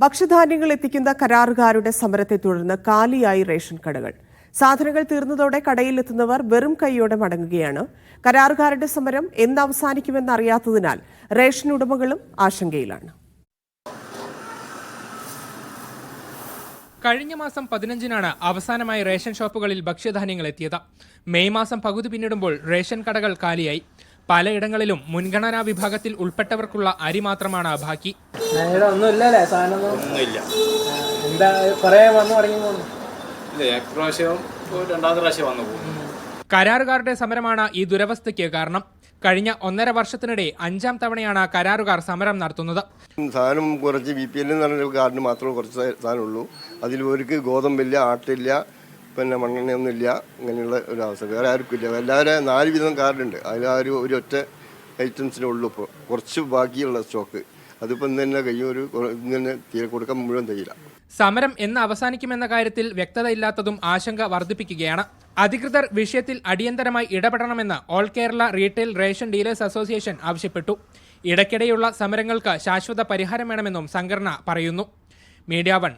ഭക്ഷ്യധാന്യങ്ങൾ എത്തിക്കുന്ന കരാറുകാരുടെ സമരത്തെ തുടർന്ന് കാലിയായി റേഷൻ കടകൾ. സാധനങ്ങൾ തീർന്നതോടെ കടയിലെത്തുന്നവർ വെറും കൈയോടെ മടങ്ങുകയാണ്. കരാറുകാരുടെ സമരം എന്ന് അവസാനിക്കുമെന്ന് അറിയാത്തതിനാൽ റേഷൻ ഉടമകളും ആശങ്കയിലാണ്. കഴിഞ്ഞ മാസം പതിനഞ്ചിനാണ് അവസാനമായി റേഷൻ ഷോപ്പുകളിൽ ഭക്ഷ്യധാന്യങ്ങൾ എത്തിയത്. മെയ് മാസം പകുതി പിന്നിടുമ്പോൾ റേഷൻ കടകൾ കാലിയായി. പലയിടങ്ങളിലും മുൻഗണനാ വിഭാഗത്തിൽ ഉൾപ്പെട്ടവർക്കുള്ള അരി മാത്രമാണ് ബാക്കി. ഒന്നുമില്ലല്ലേ സാധനം എന്താ കുറേ വന്നു തുടങ്ങി പ്രാവശ്യം രണ്ടാമത്തെ പ്രാവശ്യം വന്നു പോകും കരാറുകാരുടെ സമരമാണ് ഈ ദുരവസ്ഥയ്ക്ക് കാരണം. കഴിഞ്ഞ ഒന്നര വർഷത്തിനിടെ അഞ്ചാം തവണയാണ് കരാറുകാർ സമരം നടത്തുന്നത്. സാധനം കുറച്ച് ബി പി എൽ എന്ന് പറഞ്ഞ കാർഡിന് മാത്രമേ കുറച്ച് സാധനമുള്ളൂ. അതിൽ ഒരു ഗോതമ്പില്ല ആട്ടില്ല പിന്നെ മണ്ണെണ്ണയൊന്നുമില്ല ഇങ്ങനെയുള്ള ഒരു അവസ്ഥ വേറെ ആർക്കും ഇല്ല. എല്ലാവരും നാല് വിധം കാർഡുണ്ട്. അതിൽ ഒരു ഒറ്റ ഐറ്റംസിനേ ഉള്ളൂ ഇപ്പോൾ. കുറച്ച് ബാക്കിയുള്ള സ്റ്റോക്ക്. അതിപ്പോൾ ഇന്ന് തന്നെ കഴിയും ഒരു ഇന്ന് തന്നെ തീരെ കൊടുക്കാൻ മുഴുവൻ തയ്യില്ല സമരം എന്ന് അവസാനിക്കുമെന്ന കാര്യത്തിൽ വ്യക്തത ഇല്ലാത്തതും ആശങ്ക വർദ്ധിപ്പിക്കുകയാണ്. അധികൃതർ വിഷയത്തിൽ അടിയന്തരമായി ഇടപെടണമെന്ന് all Kerala retail ration dealers association ആവശ്യപ്പെട്ടു. ഇടയ്ക്കിടെയുള്ള സമരങ്ങൾക്ക് ശാശ്വത പരിഹാരം വേണമെന്നും സംഘടന പറയുന്നു. Media one